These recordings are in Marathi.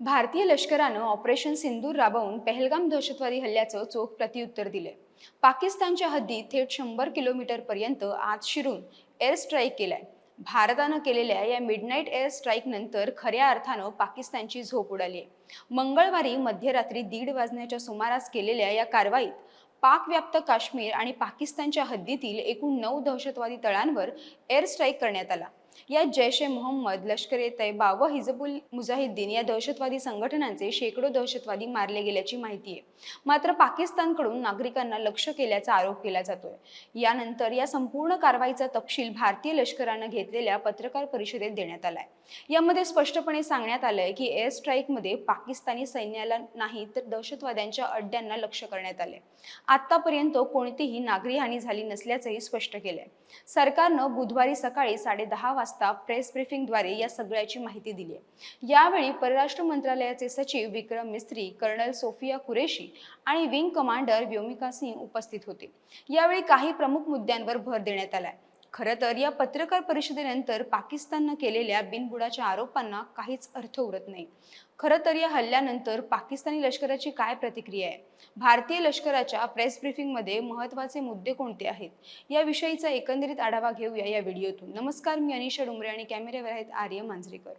भारतीय लष्करानं ऑपरेशन सिंदूर राबवून पहलगाम दहशतवादी हल्ल्याचं चोख प्रत्युत्तर दिले पाकिस्तानच्या हद्दीत थेट शंभर किलोमीटरपर्यंत आत शिरून एअर स्ट्राईक केलाय. भारतानं केलेल्या या मिडनाईट एअर स्ट्राईक नंतर खऱ्या अर्थानं पाकिस्तानची झोप उडाली आहे मंगळवारी मध्यरात्री दीड वाजण्याच्या सुमारास केलेल्या या कारवाईत पाकव्याप्त काश्मीर आणि पाकिस्तानच्या हद्दीतील एकूण नऊ दहशतवादी तळांवर एअर स्ट्राईक करण्यात आला. यात जैश ए मोहम्मद लष्कर ए तैबा व हिजबुल मुजाहिद्दीन या दहशतवादी संघटनांचे शेकडो दहशतवादी मारले गेल्याची माहिती आहे. मात्र पाकिस्तानकडून नागरिकांना लक्ष केल्याचा आरोप केला जातोय. यानंतर या संपूर्ण कारवाईचा तपशील भारतीय लष्करानं घेतलेल्या पत्रकार परिषदेत देण्यात आलाय. यामध्ये स्पष्टपणे सांगण्यात आलंय की एअर स्ट्राईकमध्ये पाकिस्तानी सैन्याला नाही तर दहशतवाद्यांच्या अड्ड्यांना लक्ष करण्यात आले आतापर्यंत कोणतीही नागरी हानी झाली नसल्याचंही स्पष्ट केलंय. सरकारनं बुधवारी सकाळी साडेदहा वाजता प्रेस ब्रिफिंगद्वारे या सगळ्याची माहिती दिली आहे. यावेळी परराष्ट्र मंत्रालयाचे सचिव विक्रम मिस्त्री कर्नल सोफिया कुरेशी आणि विंग कमांडर व्योमिका सिंग उपस्थित होते. यावेळी काही प्रमुख मुद्द्यांवर भर देण्यात आलाय खरं तर या पत्रकार परिषदेनंतर पाकिस्ताननं केलेल्या बिनबुडाच्या आरोपांना काहीच अर्थ उरत नाही. खरं तर या हल्ल्यानंतर पाकिस्तानी लष्कराची काय प्रतिक्रिया आहे? भारतीय लष्कराच्या प्रेस ब्रीफिंगमध्ये महत्त्वाचे मुद्दे कोणते आहेत? याविषयीचा एकंदरीत आढावा घेऊया या व्हिडिओतून. नमस्कार मी अनिशा डुमरे आणि कॅमेऱ्यावर आहेत आर्य मांजरेकर.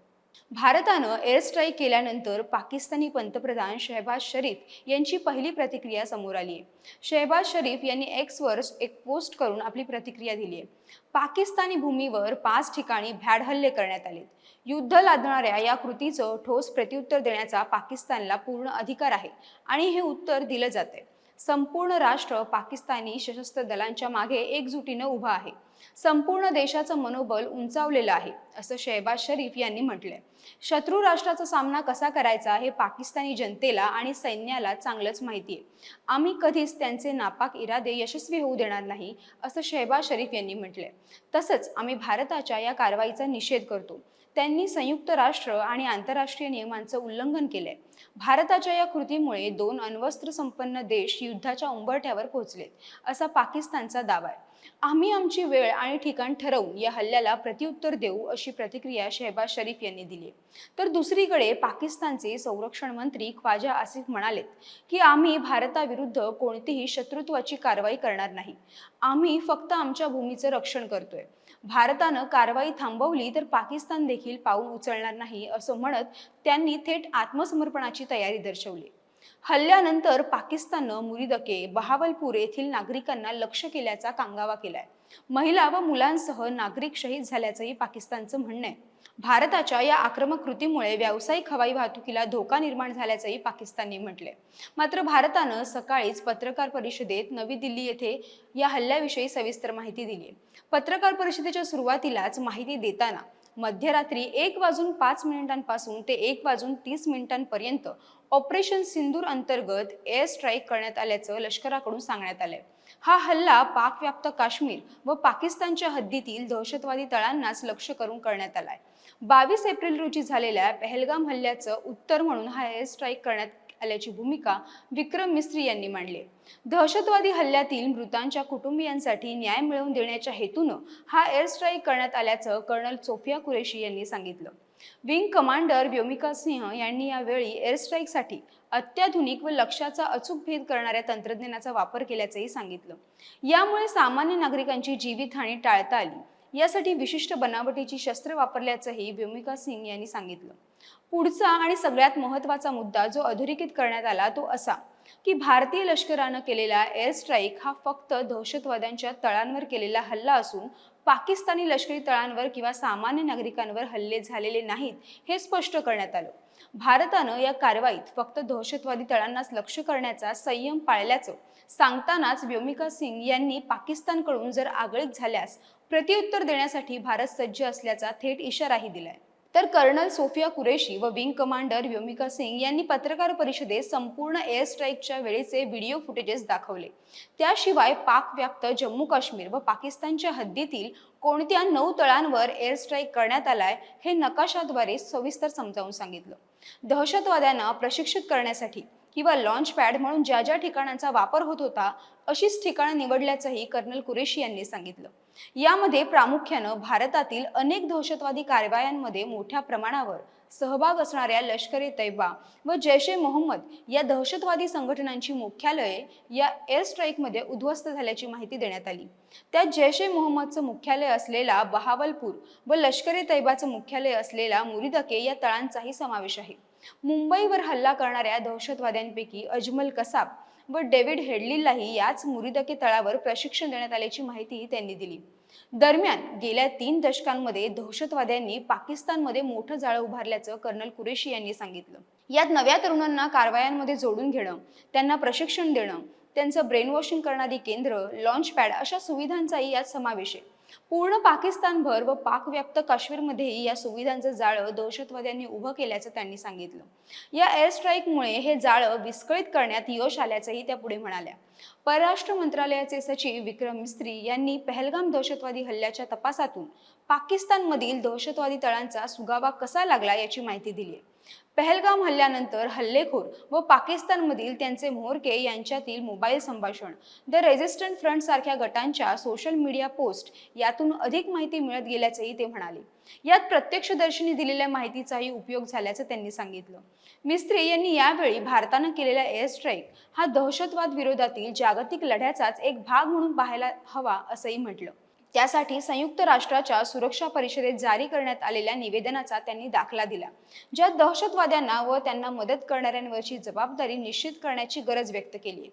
भारतानं एअर स्ट्राईक केल्यानंतर पाकिस्तानी पंतप्रधान शहबाज शरीफ यांची पहिली प्रतिक्रिया समोर आली आहे. शहबाज शरीफ यांनी एक्सवर एक पोस्ट करून आपली प्रतिक्रिया दिली आहे. पाकिस्तानी भूमीवर पाच ठिकाणी भ्याड हल्ले करण्यात आले युद्ध लादणाऱ्या या कृतीचं ठोस प्रत्युत्तर देण्याचा पाकिस्तानला पूर्ण अधिकार आहे आणि हे उत्तर दिलं जाते संपूर्ण राष्ट्र पाकिस्तानी सशस्त्र दलांच्या मागे एकजुटीनं उभं आहे. संपूर्ण देशाचं मनोबल उंचावलेलं आहे असं शहबाज शरीफ यांनी म्हटलंय. शत्रू राष्ट्राचा सामना कसा करायचा हे पाकिस्तानी जनतेला आणि सैन्याला चांगलंच माहिती आहे आम्ही कधीच त्यांचे नापाक इरादे यशस्वी होऊ देणार नाही असं शहबाज शरीफ यांनी म्हटलंय. तसंच आम्ही भारताच्या या कारवाईचा निषेध करतो. त्यांनी संयुक्त राष्ट्र आणि आंतरराष्ट्रीय नियमांचं उल्लंघन केलंय. भारताच्या या कृतीमुळे दोन अण्वस्त्र संपन्न देश युद्धाच्या उंबरठ्यावर पोहोचलेत असा पाकिस्तानचा दावा आहे. आम्ही आमची वेळ आणि ठिकाण ठरवून या हल्ल्याला प्रत्युत्तर देऊ अशी प्रतिक्रिया शहबाज शरीफ यांनी दिली तर दुसरीकडे पाकिस्तानचे संरक्षण मंत्री ख्वाजा आसिफ म्हणालेत की आम्ही भारताविरुद्ध कोणतीही शत्रुत्वाची कारवाई करणार नाही. आम्ही फक्त आमच्या भूमीचं रक्षण करतोय. भारतानं कारवाई थांबवली तर पाकिस्तान देखील पाऊल उचलणार नाही असं म्हणत त्यांनी थेट आत्मसमर्पणाची तयारी दर्शवली. हल्ल्यानंतर पाकिस्ताननं मुरिदके बहावलपूर येथील नागरिकांना लक्ष केल्याचा कांगावा केलाय. महिला व मुलांसह नागरिक शहीद झाल्याचंही पाकिस्तानचं म्हणणं आहे. भारताच्या या आक्रमक कृतीमुळे व्यावसायिक हवाई वाहतुकीला धोका निर्माण झाल्याचंही पाकिस्तानने म्हटले मात्र भारतानं सकाळीच पत्रकार परिषदेत नवी दिल्ली येथे या हल्ल्याविषयी सविस्तर माहिती दिली पत्रकार परिषदेच्या सुरुवातीलाच माहिती देताना मध्यरात्री एक वाजून पाच मिनिटांपासून ते एक वाजून तीस मिनिटांपर्यंत ऑपरेशन सिंदूर अंतर्गत एअर स्ट्राईक करण्यात आल्याचं लष्कराकडून सांगण्यात आलंय. हा हल्ला पाकव्याप्त काश्मीर व पाकिस्तानच्या हद्दीतील दहशतवादी तळांनाच लक्ष करून करण्यात आलाय. बावीस एप्रिल रोजी झालेल्या पहलगाम हल्ल्याचं उत्तर म्हणून हा एअर स्ट्राईक करण्यात आल्याची भूमिका विक्रम मिस्त्री यांनी मांडली. दहशतवादी हल्ल्यातील मृतांच्या कुटुंबियांसाठी न्याय मिळवून देण्याच्या हेतूनं हा एअर स्ट्राईक करण्यात आल्याचं कर्नल सोफिया कुरेशी यांनी सांगितलं. विंग कमांडर व्योमिका सिंह यांनी यावेळी एअरस्ट्राईकसाठी अत्याधुनिक व लक्ष्याचा अचूक भेद करणाऱ्या तंत्रज्ञानाचा वापर केल्याचंही सांगितलं. यामुळे सामान्य नागरिकांची जीवितहानी टाळता आली. यासाठी विशिष्ट बनावटीची शस्त्र वापरल्याचंही व्योमिका सिंग यांनी सांगितलं. पुढचा आणि सगळ्यात महत्त्वाचा मुद्दा जो अधोरेखित करण्यात आला तो असा की भारतीय लष्करानं केलेला एअर स्ट्राईक हा फक्त दहशतवाद्यांच्या तळांवर केलेला हल्ला असून पाकिस्तानी लष्करी तळांवर किंवा सामान्य नागरिकांवर हल्ले झालेले नाहीत हे स्पष्ट करण्यात आलं. भारतानं या कारवाईत फक्त दहशतवादी तळांनाच लक्ष करण्याचा संयम पाळल्याचं सांगतानाच व्योमिका सिंग यांनी पाकिस्तानकडून जर आगळीक झाल्यास प्रत्युत्तर देण्यासाठी भारत सज्ज असल्याचा थेट इशाराही दिलाय. तर कर्नल सोफिया कुरेशी व विंग कमांडर व्योमिका सिंग यांनी पत्रकार परिषदेत संपूर्ण एअर स्ट्राईकच्या वेळेचे व्हिडिओ फुटेजेस दाखवले. त्याशिवाय पाकव्याप्त जम्मू काश्मीर व पाकिस्तानच्या हद्दीतील कोणत्या नऊ तळांवर एअर स्ट्राईक करण्यात आलाय हे नकाशाद्वारे सविस्तर समजावून सांगितलं. दहशतवाद्यांना प्रशिक्षित करण्यासाठी किंवा लॉन्च पॅड म्हणून ज्या ज्या ठिकाणांचा वापर होत होता अशीच ठिकाणं निवडल्याचंही कर्नल कुरेशी यांनी सांगितलं. यामध्ये प्रामुख्यानं भारतातील अनेक दहशतवादी कारवायांमध्ये मोठ्या प्रमाणावर सहभाग असणाऱ्या लष्कर ए व जैश ए मोहम्मद या दहशतवादी संघटनांची मुख्यालये या एअर स्ट्राईकमध्ये उद्ध्वस्त झाल्याची माहिती देण्यात आली. त्यात जैश ए मोहम्मदचं मुख्यालय असलेला बहावलपूर व लष्कर ए मुख्यालय असलेला मुरिदके या तळांचाही समावेश आहे. मुंबईवर हल्ला करणाऱ्या दहशतवाद्यांपैकी अजमल कसाब व डेव्हिड हेडलीलाही याच मुरिदके तळावर प्रशिक्षण देण्यात आल्याची माहिती त्यांनी दिली. दरम्यान गेल्या तीन दशकांमध्ये दहशतवाद्यांनी पाकिस्तानमध्ये मोठं जाळं उभारल्याचं कर्नल कुरेशी यांनी सांगितलं. यात नव्या तरुणांना कारवायांमध्ये जोडून घेणं त्यांना प्रशिक्षण देणं त्यांचं ब्रेनवॉशिंग करणारी केंद्र लॉन्च पॅड अशा सुविधांचाही यात समावेश आहे. पूर्ण पाकिस्तानभर व पाकव्याप्त काश्मीरमध्येही या सुविधांचं जाळं दहशतवाद्यांनी उभं केल्याचं त्यांनी सांगितलं. या एअर स्ट्राईकमुळे हे जाळं विस्कळीत करण्यात यश आल्याचंही त्या पुढे म्हणाल्या. परराष्ट्र मंत्रालयाचे सचिव विक्रम मिस्त्री यांनी पहलगाम दहशतवादी हल्ल्याच्या तपासातून पाकिस्तानमधील दहशतवादी तळांचा सुगावा कसा लागला याची माहिती दिली आहे. पहलगाम हल्ल्यानंतर हल्लेखोर व पाकिस्तानमधील त्यांचे म्होरके यांच्यातील मोबाईल संभाषण. द रेझिस्टंट फ्रंट सारख्या गटांच्या सोशल मीडिया पोस्ट यातून अधिक माहिती मिळत गेल्याचेही ते म्हणाले. यात प्रत्यक्षदर्शींनी दिलेल्या माहितीचाही उपयोग झाल्याचं त्यांनी सांगितलं. मिस्त्री यांनी यावेळी भारतानं केलेला एअर स्ट्राईक हा दहशतवाद विरोधातील जागतिक लढ्याचाच एक भाग म्हणून पाहायला हवा असंही म्हटलं. त्यासाठी संयुक्त राष्ट्राच्या सुरक्षा परिषदेत जारी करण्यात आलेल्या निवेदनाचा त्यांनी दाखला दिला. ज्यात दहशतवाद्यांना व त्यांना मदत करणाऱ्यांवरची जबाबदारी निश्चित करण्याची गरज व्यक्त केली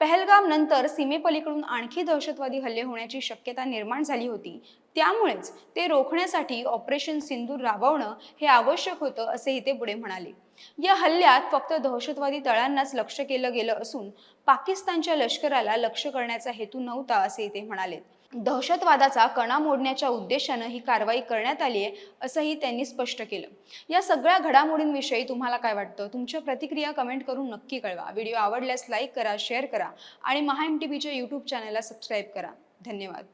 पहलगाम नंतर सीमेपलीकडून आणखी दहशतवादी हल्ले होण्याची शक्यता निर्माण झाली होती. त्यामुळेच ते रोखण्यासाठी ऑपरेशन सिंदूर राबवणं हे आवश्यक होतं असेही ते पुढे म्हणाले. या हल्ल्यात फक्त दहशतवादी तळांनाच लक्ष केलं गेलं असून पाकिस्तानच्या लष्कराला लक्ष करण्याचा हेतू नव्हता असेही ते म्हणाले. दहशतवादाचा कणा मोडण्याच्या उद्देशानं ही कारवाई करण्यात आली आहे असंही त्यांनी स्पष्ट केलं. या सगळ्या घडामोडींविषयी तुम्हाला काय वाटतं? तुमच्या प्रतिक्रिया कमेंट करून नक्की कळवा. व्हिडिओ आवडल्यास लाईक करा शेअर करा आणि महा एम टी व्हीच्या यूट्यूब चॅनलला सबस्क्राईब करा. धन्यवाद.